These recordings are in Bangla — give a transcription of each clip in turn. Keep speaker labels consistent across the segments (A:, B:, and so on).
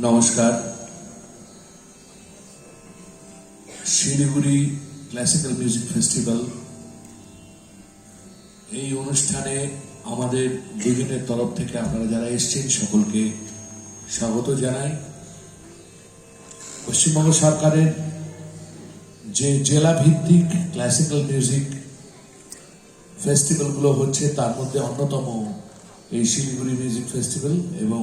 A: নমস্কার। শিলিগুড়ি ক্লাসিক্যাল মিউজিক ফেস্টিভ্যাল এই অনুষ্ঠানে আমাদের দুজনের তরফ থেকে আপনারা যারা এসছেন সকলকে স্বাগত জানাই। পশ্চিমবঙ্গ সরকারের যে জেলা ভিত্তিক ক্লাসিক্যাল মিউজিক ফেস্টিভ্যালগুলো হচ্ছে, তার মধ্যে অন্যতম এই শিলিগুড়ি মিউজিক ফেস্টিভ্যাল এবং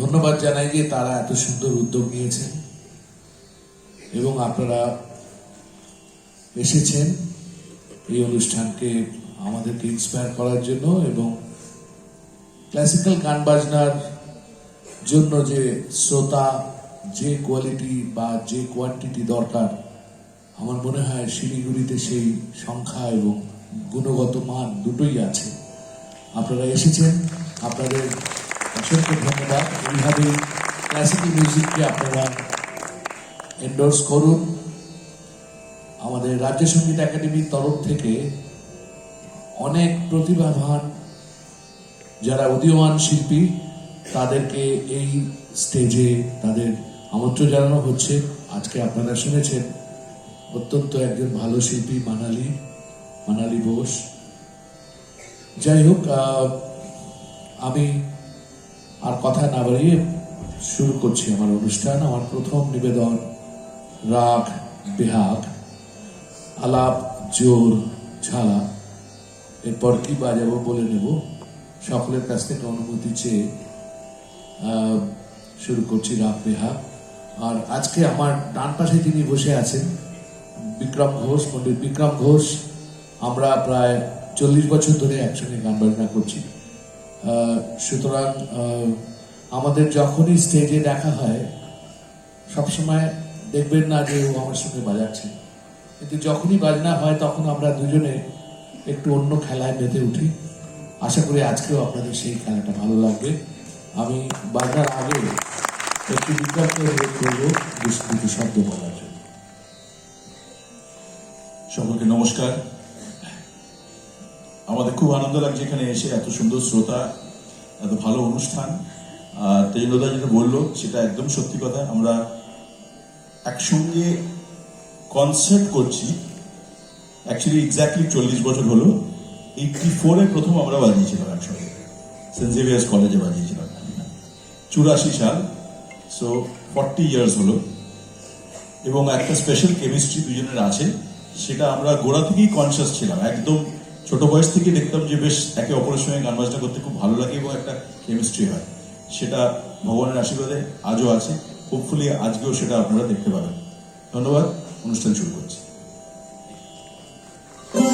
A: ধন্যবাদ জানাই যে তারা এত সুন্দর উদ্যোগ নিয়েছেন এবং আপনারা এসেছেন এই অনুষ্ঠানকে আমাদেরকে ইন্সপায়ার করার জন্য এবং ক্লাসিক্যাল গান বাজনার জন্য যে শ্রোতা, যে কোয়ালিটি বা যে কোয়ান্টিটি দরকার, আমার মনে হয় শিলিগুড়িতে সেই সংখ্যা এবং গুণগত মান দুটোই আছে। আপনারা এসেছেন, আপনাদের অসংখ্য এইভাবে ক্লাসিক্যাল মিউজিককে আপনারা এন্ডোর্স করুন। আমাদের রাজ্য সংগীত একাডেমির তরফ থেকে অনেক প্রতিভাবান যারা উদীয়মান শিল্পী, তাদেরকে এই স্টেজে তাদের আমন্ত্রণ জানানো হচ্ছে। আজকে আপনারা শুনেছেন, অত্যন্ত একজন ভালো শিল্পী মানালি মানালি বোস। যাই হোক আমি আর কথা না বাড়িয়ে শুরু করছি আমার অনুষ্ঠান, আমার প্রথম নিবেদন, রাগ, বেহাগ, আলাপ, জোর, ঝালা। এরপর কি বাজাবো বলে নেব? সকলের কাছ থেকে অনুমতি চেয়ে শুরু করছি রাগ, বেহাগ। আর আজকে আমার ডান পাশে তিনি বসে আছেন, বিক্রম ঘোষ, পণ্ডিত বিক্রম ঘোষ, আমরা প্রায় চল্লিশ বছর ধরে একসঙ্গে গান বাজনা করছি। সুতরাং আমাদের যখনই স্টেজে দেখা হয়, সবসময় দেখবেন না যে ও আমার সঙ্গে বাজাচ্ছে। কিন্তু যখনই বাজনা হয়, তখন আমরা দুজনে একটু অন্য খেলায় মেতে উঠি। আশা করি আজকেও আপনাদের সেই খেলাটা ভালো লাগবে। আমি বাজনার আগে একটু বিজ্ঞাপন করব দুষ্কৃতি শব্দ বলার জন্য।
B: সকলকে নমস্কার। আমাদের খুব আনন্দ লাগছে এখানে এসে এত সুন্দর শ্রোতা, এত ভালো অনুষ্ঠান। আর তেজেন্দ্রদা যেটা বলল, সেটা একদম সত্যি কথা। আমরা একসঙ্গে কনসার্ট করছি অ্যাকচুয়ালি এক্স্যাক্টলি চল্লিশ বছর হলো। এইটটি ফোরে প্রথম আমরা বাজিয়েছিলাম একসঙ্গে। সেন্ট জেভিয়ার্স কলেজে বাজিয়েছিলাম। চুরাশি সাল সো ফর্টি ইয়ার্স হলো। এবং একটা স্পেশাল কেমিস্ট্রি দুজনের আছে, সেটা আমরা গোড়া থেকেই কনসিয়াস ছিলাম, একদম ছোট বয়স থেকে দেখতাম যে বেশ একে অপরের সঙ্গে গান বাজনা করতে খুব ভালো লাগে এবং একটা কেমিস্ট্রি হয়। সেটা ভগবানের আশীর্বাদে আজও আছে। হোপফুলি আজকেও সেটা আপনারা দেখতে পাবেন। ধন্যবাদ। অনুষ্ঠান শুরু করছি।